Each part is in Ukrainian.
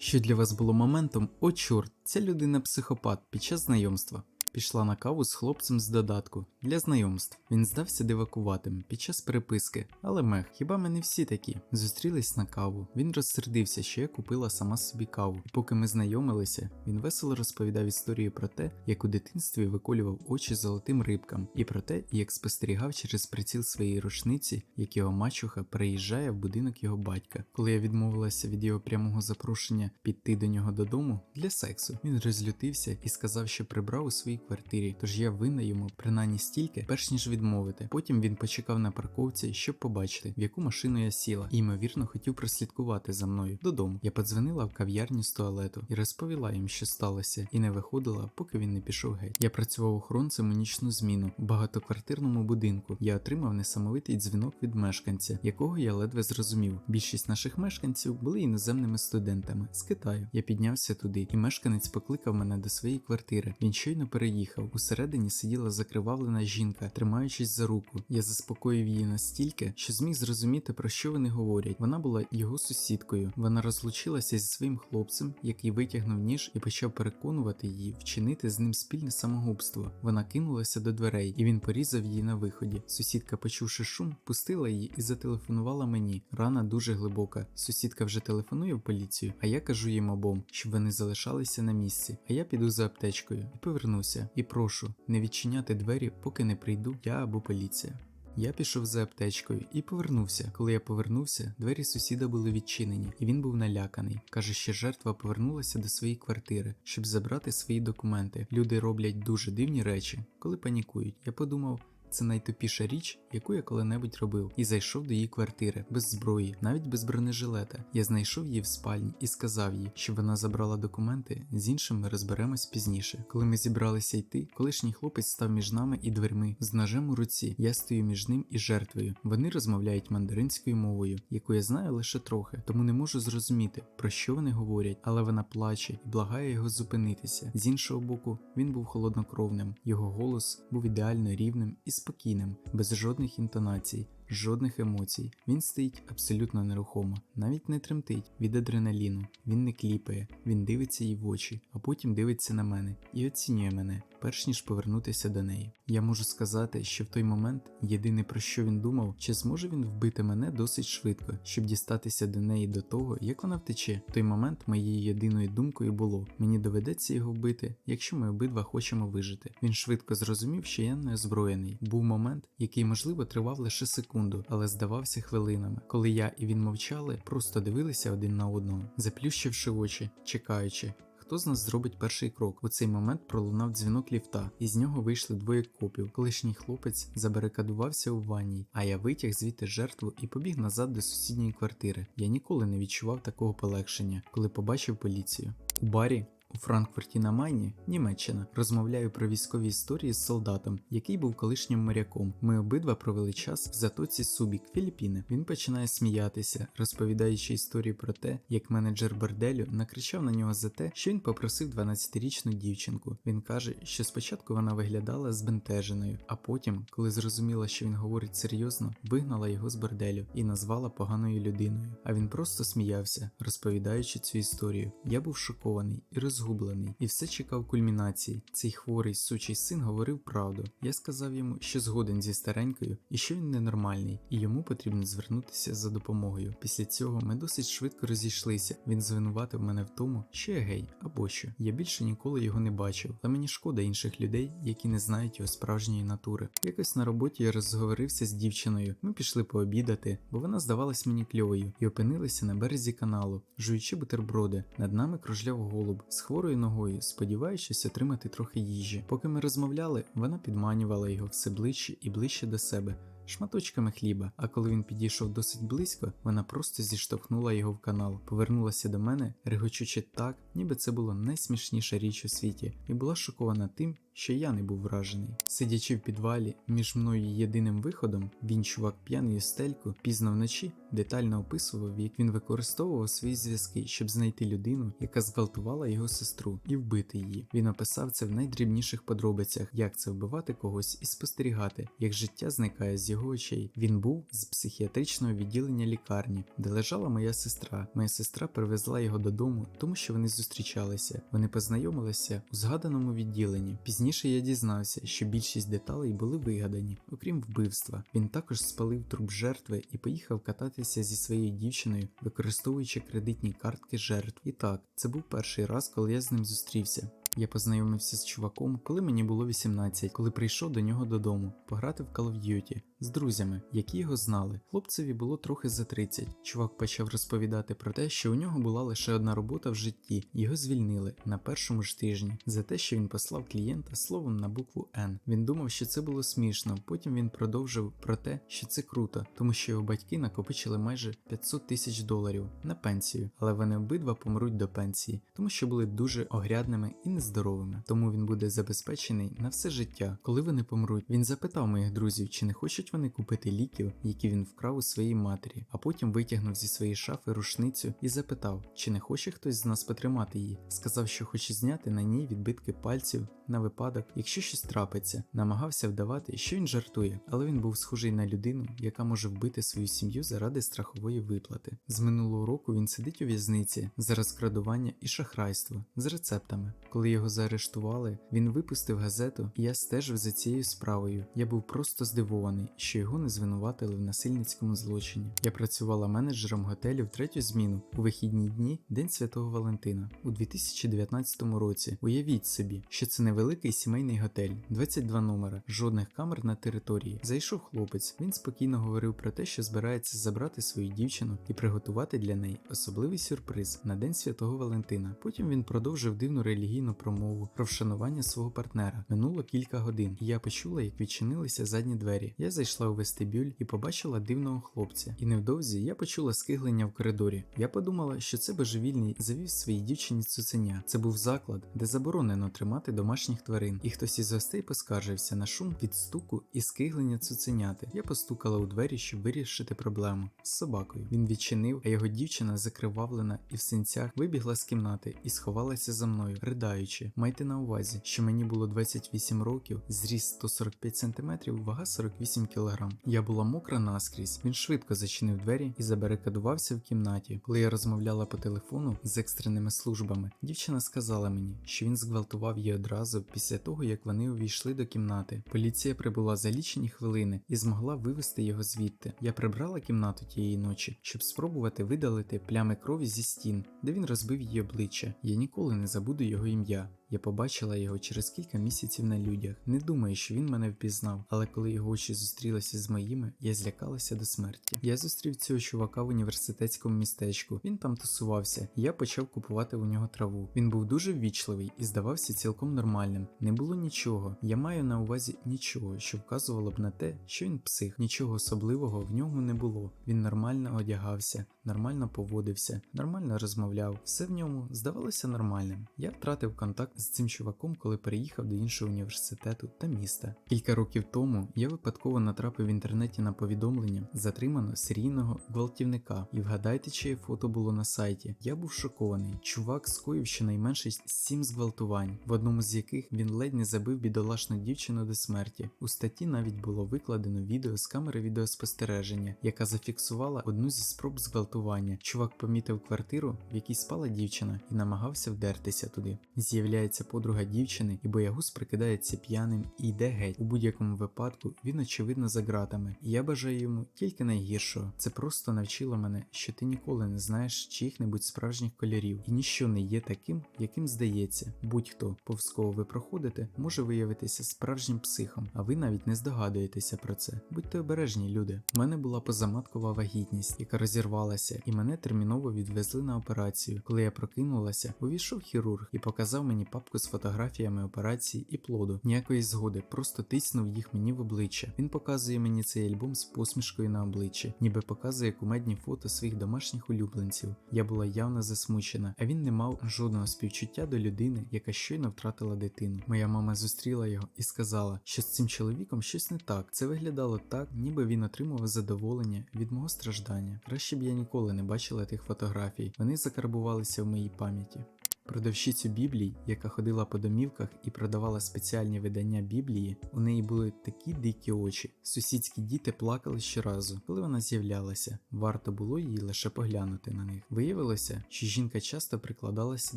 Що для вас було моментом, о чорт, ця людина психопат під час знайомства. Пішла на каву з хлопцем з додатку для знайомств. Він здався дивакуватим під час переписки, але мех, хіба ми не всі такі? Зустрілись на каву. Він розсердився, що я купила сама собі каву. І поки ми знайомилися, він весело розповідав історію про те, як у дитинстві виколював очі золотим рибкам, і про те, як спостерігав через приціл своєї рушниці, як його мачуха переїжджає в будинок його батька. Коли я відмовилася від його прямого запрошення піти до нього додому для сексу, він розлютився і сказав, що прибрав у своїй квартирі, тож я винна йому принаймні стільки, перш ніж відмовити. Потім він почекав на парковці, щоб побачити, в яку машину я сіла, і ймовірно хотів прослідкувати за мною додому. Я подзвонила в кав'ярню з туалету і розповіла їм, що сталося, і не виходила, поки він не пішов геть. Я працював охоронцем у нічну зміну в багатоквартирному будинку. Я отримав несамовитий дзвінок від мешканця, якого я ледве зрозумів. Більшість наших мешканців були іноземними студентами з Китаю. Я піднявся туди, і мешканець покликав мене до своєї квартири. Він щойно переїхав. Усередині сиділа закривавлена жінка, тримаючись за руку. Я заспокоїв її настільки, що зміг зрозуміти, про що вони говорять. Вона була його сусідкою. Вона розлучилася зі своїм хлопцем, який витягнув ніж і почав переконувати її вчинити з ним спільне самогубство. Вона кинулася до дверей, і він порізав її на виході. Сусідка, почувши шум, пустила її і зателефонувала мені. Рана дуже глибока. Сусідка вже телефонує в поліцію, а я кажу їм обом, щоб вони залишалися на місці. А я піду за аптечкою і повернуся. І прошу не відчиняти двері, поки не прийду я або поліція. Я пішов за аптечкою і повернувся. Коли я повернувся, двері сусіда були відчинені, і він був наляканий. Каже, що жертва повернулася до своєї квартири, щоб забрати свої документи. Люди роблять дуже дивні речі, коли панікують. Я подумав. Це найтупіша річ, яку я коли-небудь робив, і зайшов до її квартири без зброї, навіть без бронежилета. Я знайшов її в спальні і сказав їй, щоб вона забрала документи. З іншим ми розберемось пізніше. Коли ми зібралися йти, колишній хлопець став між нами і дверми з ножем у руці. Я стою між ним і жертвою. Вони розмовляють мандаринською мовою, яку я знаю лише трохи, тому не можу зрозуміти, про що вони говорять, але вона плаче і благає його зупинитися. З іншого боку, він був холоднокровним. Його голос був ідеально рівним і спокійним, без жодних інтонацій, жодних емоцій. Він стоїть абсолютно нерухомо, навіть не тремтить від адреналіну. Він не кліпає, він дивиться їй в очі, а потім дивиться на мене і оцінює мене, перш ніж повернутися до неї. Я можу сказати, що в той момент єдине про що він думав, чи зможе він вбити мене досить швидко, щоб дістатися до неї до того, як вона втече. В той момент моєю єдиною думкою було: мені доведеться його вбити, якщо ми обидва хочемо вижити. Він швидко зрозумів, що я не озброєний. Був момент, який можливо тривав лише секунду, але здавався хвилинами, коли я і він мовчали, просто дивилися один на одного, заплющивши очі, чекаючи. Хто з нас зробить перший крок? У цей момент пролунав дзвінок ліфта, і з нього вийшли двоє копів. Колишній хлопець забарикадувався у ванній, а я витяг звідти жертву і побіг назад до сусідньої квартири. Я ніколи не відчував такого полегшення, коли побачив поліцію. У барі у Франкфурті на Майні, Німеччина, розмовляю про військові історії з солдатом, який був колишнім моряком. Ми обидва провели час в затоці Субік, Філіппіни. Він починає сміятися, розповідаючи історію про те, як менеджер борделю накричав на нього за те, що він попросив 12-річну дівчинку. Він каже, що спочатку вона виглядала збентеженою, а потім, коли зрозуміла, що він говорить серйозно, вигнала його з борделю і назвала поганою людиною. А він просто сміявся, розповідаючи цю історію. Я був шокований і роз розгублений і все чекав кульмінації. Цей хворий сучий син говорив правду. Я сказав йому, що згоден зі старенькою і що він ненормальний, і йому потрібно звернутися за допомогою. Після цього ми досить швидко розійшлися. Він звинуватив мене в тому, що я гей або що. Я більше ніколи його не бачив, та мені шкода інших людей, які не знають його справжньої натури. Якось на роботі я розговорився з дівчиною. Ми пішли пообідати, бо вона здавалась мені кльовою, і опинилися на березі каналу, жуючи бутерброди. Над нами кружляв голуб хворою ногою, сподіваючись отримати трохи їжі. Поки ми розмовляли, вона підманювала його все ближче і ближче до себе. Шматочками хліба, а коли він підійшов досить близько, вона просто зіштовхнула його в канал, повернулася до мене, регочучи так, ніби це було найсмішніша річ у світі, і була шокована тим, що я не був вражений. Сидячи в підвалі, між мною і єдиним виходом, він, чувак п'яний стельку, пізно вночі детально описував, як він використовував свої зв'язки, щоб знайти людину, яка зґвалтувала його сестру, і вбити її. Він описав це в найдрібніших подробицях, як це вбивати когось і спостерігати, як життя зникає з його очей. Він був з психіатричного відділення лікарні, де лежала моя сестра. Моя сестра привезла його додому, тому що вони зустрічалися. Вони познайомилися у згаданому відділенні. Пізніше я дізнався, що більшість деталей були вигадані, окрім вбивства. Він також спалив труп жертви і поїхав кататися зі своєю дівчиною, використовуючи кредитні картки жертв. І так, це був перший раз, коли я з ним зустрівся. Я познайомився з чуваком, коли мені було 18, коли прийшов до нього додому, пограти в Call of Duty з друзями, які його знали. Хлопцеві було трохи за 30. Чувак почав розповідати про те, що у нього була лише одна робота в житті. Його звільнили на першому ж тижні за те, що він послав клієнта словом на букву N. Він думав, що це було смішно. Потім він продовжив про те, що це круто, тому що його батьки накопичили майже 500 тисяч доларів на пенсію, але вони обидва помруть до пенсії, тому що були дуже огрядними і нездоровими. Тому він буде забезпечений на все життя. Коли вони помруть, він запитав моїх друзів, чи не хочуть вони купити ліків, які він вкрав у своїй матері, а потім витягнув зі своєї шафи рушницю і запитав, чи не хоче хтось з нас потримати її. Сказав, що хоче зняти на ній відбитки пальців на випадок, якщо щось трапиться. Намагався вдавати, що він жартує, але він був схожий на людину, яка може вбити свою сім'ю заради страхової виплати. З минулого року він сидить у в'язниці за розкрадування і шахрайство з рецептами. Коли його заарештували, він випустив газету, і я стежив за цією справою. Я був просто здивований, що його не звинуватили в насильницькому злочині. Я працювала менеджером готелю в третю зміну у вихідні дні День Святого Валентина у 2019 році. Уявіть собі, що це невеликий сімейний готель, 22 номера, жодних камер на території. Зайшов хлопець. Він спокійно говорив про те, що збирається забрати свою дівчину і приготувати для неї особливий сюрприз на День Святого Валентина. Потім він продовжив дивну релігійну промову про вшанування свого партнера. Минуло кілька годин, і я почула, як відчинилися задні двері. Я зайшла у вестибюль і побачила дивного хлопця. І невдовзі я почула скиглення в коридорі. Я подумала, що це божевільний завів своїй дівчині цуценя. Це був заклад, де заборонено тримати домашніх тварин, і хтось із гостей поскаржився на шум від стуку і скиглення цуценяти. Я постукала у двері, щоб вирішити проблему з собакою. Він відчинив, а його дівчина, закривавлена і в синцях, вибігла з кімнати і сховалася за мною, ридаючи. Майте на увазі, що мені було 28 років, зріст 145 см, вага 48 кг. Я була мокра наскрізь. Він швидко зачинив двері і забарикадувався в кімнаті. Коли я розмовляла по телефону з екстреними службами, дівчина сказала мені, що він зґвалтував її одразу після того, як вони увійшли до кімнати. Поліція прибула за лічені хвилини і змогла вивести його звідти. Я прибрала кімнату тієї ночі, щоб спробувати видалити плями крові зі стін, де він розбив її обличчя. Я ніколи не забуду його ім'я. dia. Я побачила його через кілька місяців на людях. Не думаю, що він мене впізнав, але коли його очі зустрілися з моїми, я злякалася до смерті. Я зустрів цього чувака в університетському містечку. Він там тусувався, і я почав купувати у нього траву. Він був дуже ввічливий і здавався цілком нормальним. Не було нічого. Я маю на увазі нічого, що вказувало б на те, що він псих. Нічого особливого в ньому не було. Він нормально одягався, нормально поводився, нормально розмовляв. Все в ньому здавалося нормальним. Я втратив контакт з цим чуваком, коли переїхав до іншого університету та міста. Кілька років тому я випадково натрапив в інтернеті на повідомлення затримано серійного гвалтівника, і вгадайте, чиє фото було на сайті. Я був шокований. Чувак скоїв щонайменше сім зґвалтувань, в одному з яких він ледь не забив бідолашну дівчину до смерті. У статті навіть було викладено відео з камери відеоспостереження, яка зафіксувала одну зі спроб зґвалтування. Чувак помітив квартиру, в якій спала дівчина, і намагався вдертися туди. З'являється подруга дівчини, і боягуз прикидається п'яним і йде геть. У будь-якому випадку він очевидно за ґратами, і я бажаю йому тільки найгіршого. Це просто навчило мене, що ти ніколи не знаєш чиїх-небудь справжніх кольорів, і ніщо не є таким, яким здається. Будь-хто, повз кого ви проходите, може виявитися справжнім психом, а ви навіть не здогадуєтеся про це. Будьте обережні, люди. У мене була позаматкова вагітність, яка розірвалася, і мене терміново відвезли на операцію. Коли я прокинулася, увійшов хірург і показав мені папку з фотографіями операцій і плоду. Ніякої згоди, просто тиснув їх мені в обличчя. Він показує мені цей альбом з посмішкою на обличчі, ніби показує кумедні фото своїх домашніх улюбленців. Я була явно засмучена, а він не мав жодного співчуття до людини, яка щойно втратила дитину. Моя мама зустріла його і сказала, що з цим чоловіком щось не так. Це виглядало так, ніби він отримував задоволення від мого страждання. Краще б я ніколи не бачила тих фотографій. Вони закарбувалися в моїй пам'яті. Продавщицю Біблій, яка ходила по домівках і продавала спеціальні видання Біблії, у неї були такі дикі очі. Сусідські діти плакали щоразу, коли вона з'являлася. Варто було їй лише поглянути на них. Виявилося, що жінка часто прикладалася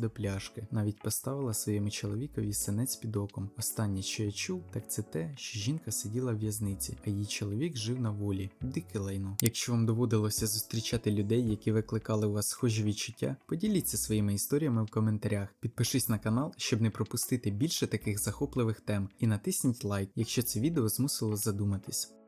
до пляшки, навіть поставила своєму чоловікові синець під оком. Останнє, що я чув, так це те, що жінка сиділа в в'язниці, а її чоловік жив на волі. Дике лайно. Якщо вам доводилося зустрічати людей, які викликали у вас схожі відчуття, поділіться своїми історіями в коментарях. Підпишись на канал, щоб не пропустити більше таких захопливих тем, і натисніть лайк, якщо це відео змусило задуматись.